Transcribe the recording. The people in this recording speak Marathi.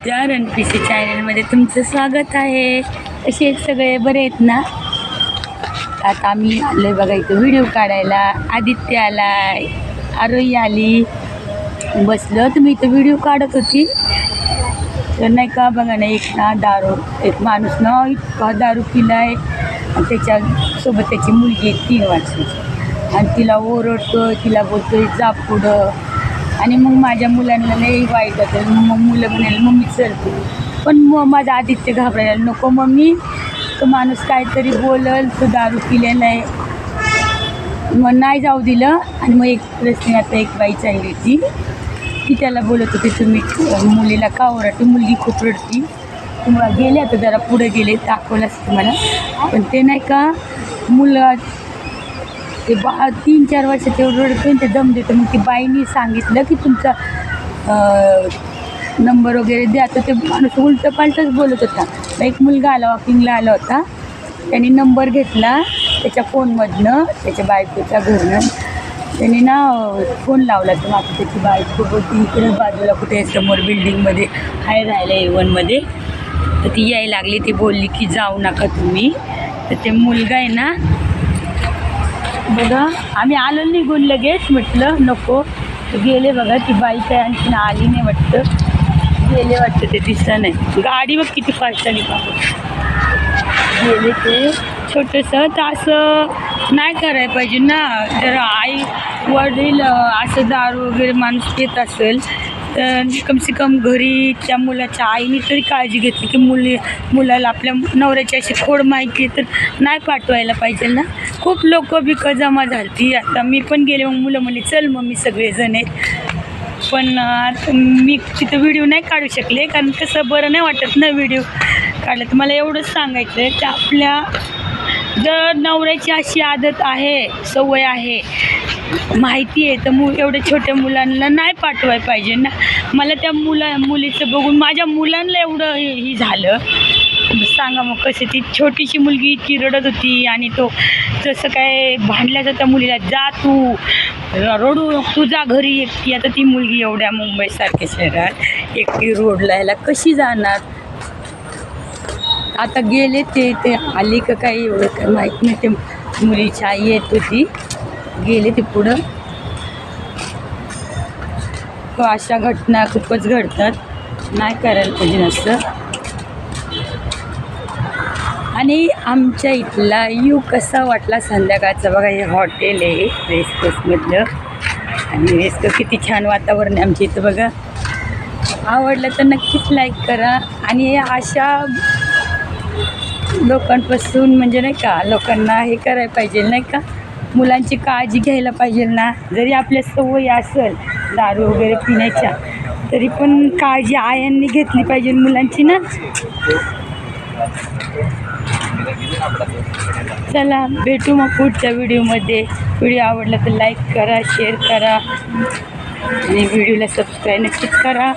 ज्या रणपीसी चॅनलमध्ये तुमचं स्वागत आहे. असे सगळे बरे आहेत ना? आता आम्ही आलो आहे बघा इथं व्हिडिओ काढायला. आदित्य आला आरोही आली बसलं. तर मी इथं व्हिडिओ काढत होती. तर नाही का बघा ना एक ना दारू एक माणूस ना इतका दारू पिलाय. आणि त्याच्यासोबत त्याची मुलगी आहे तीन वर्षाची आणि तिला ओरडतोय तिला बोलतोय जा पुढं. आणि मग माझ्या मुलांना लई वाईट होतं. मग मुलं म्हणाले मम्मी चलते पण मग माझा आदित्य घाबरायला नको मम्मी. तो माणूस काहीतरी बोलल तो दारू पिलेला आहे. मग नाही जाऊ दिलं. आणि मग एक रस्ते आता एक बाई चालली होती. ती त्याला बोलत होती तुम्ही मुलीला का ओरडते? मुलगी खूप रडती. तुम्हाला गेले आता जरा पुढे गेले दाखवलं असं तुम्हाला. पण ते नाही का मुलं ते बा तीन चार वर्षात तेवढं रडतो ते दम देतं. मग ती बाईनी सांगितलं की तुमचा नंबर वगैरे द्या. तर ते माणूस उलटं पालटच बोलत होता. एक मुलगा आला वॉकिंगला आला होता. त्यांनी नंबर घेतला त्याच्या फोनमधनं त्याच्या बायकोच्या घरनं. त्याने ना फोन लावला तर मात्र त्याची बायको होती इकडे बाजूला कुठे समोर बिल्डिंगमध्ये हाय राहिलं ए वनमध्ये तर ती यायला लागली. ती बोलली की जाऊ नका तुम्ही. तर ते मुलगा आहे ना बघा आम्ही आलो निघून लगेच म्हटलं नको. गेले बघा ती बाईक आहे आणखी आली नाही वाटतं. गेले वाटतं ते दिसत नाही. गाडी बघ किती फास्ट आली गेले ते. छोटंसं तर असं नाही करायला पाहिजे ना. जर आई वडील असं दारू वगैरे माणूस येत असेल तर कमसे कम घरी त्या मुलाच्या आईने तरी काळजी घेतली की मुली मुलाला आपल्या नवऱ्याची अशी खोड माहिती तर नाही पाठवायला पाहिजे ना. खूप लोक बिकं जमा झालती. आता मी पण गेले मग मुलं म्हणले चल मग मी सगळेजण आहेत. पण आता मी तिथं व्हिडिओ नाही काढू शकले कारण कसं बरं नाही वाटत ना व्हिडिओ काढलं. तर मला एवढंच सांगायचं आहे की आपल्या जर नवऱ्याची अशी आदत आहे सवय आहे माहिती आहे तर मु एवढ्या छोट्या मुलांना नाही पाठवायला पाहिजे ना. मला त्या मुला मुलीचं बघून माझ्या मुलांना एवढं हे हे झालं. सांगा मग कशी ती छोटीशी मुलगी इतकी रडत होती आणि तो जसं काय भांडल्याचं त्या मुलीला जा तू रडू तू जा घरी एकटी. आता ती मुलगी एवढ्या मुंबईसारख्या शहरात एकटी रोडला यायला कशी जाणार? आता गेले ते ते आली का काही एवढं काय माहीत नाही. ते मुलीची आई येत होती. गेले ते पुढं. अशा घटना खूपच घडतात. नाही करायला पाहिजे असं. आणि आमच्या इथला यू कसा वाटला संध्याकाळचा? बघा हे हॉटेल आहे रेस्कोसमधलं आणि रेस्को किती छान वातावरण आहे आमच्या इथं बघा. आवडलं तर नक्कीच लाईक करा. आणि अशा लोकांपासून म्हणजे नाही का लोकांना हे करायला पाहिजे नाही का? मुलांची काळजी घ्यायला पाहिजे ना. जरी आपल्या सवय असेल दारू वगैरे पिण्याच्या तरी पण काळजी आयांनी घेतली पाहिजे मुलांची ना. चला भेटू मग पुढच्या व्हिडिओमध्ये. व्हिडिओ आवडला तर लाईक करा शेअर करा. आणि व्हिडिओला सबस्क्राईब नक्कीच करा.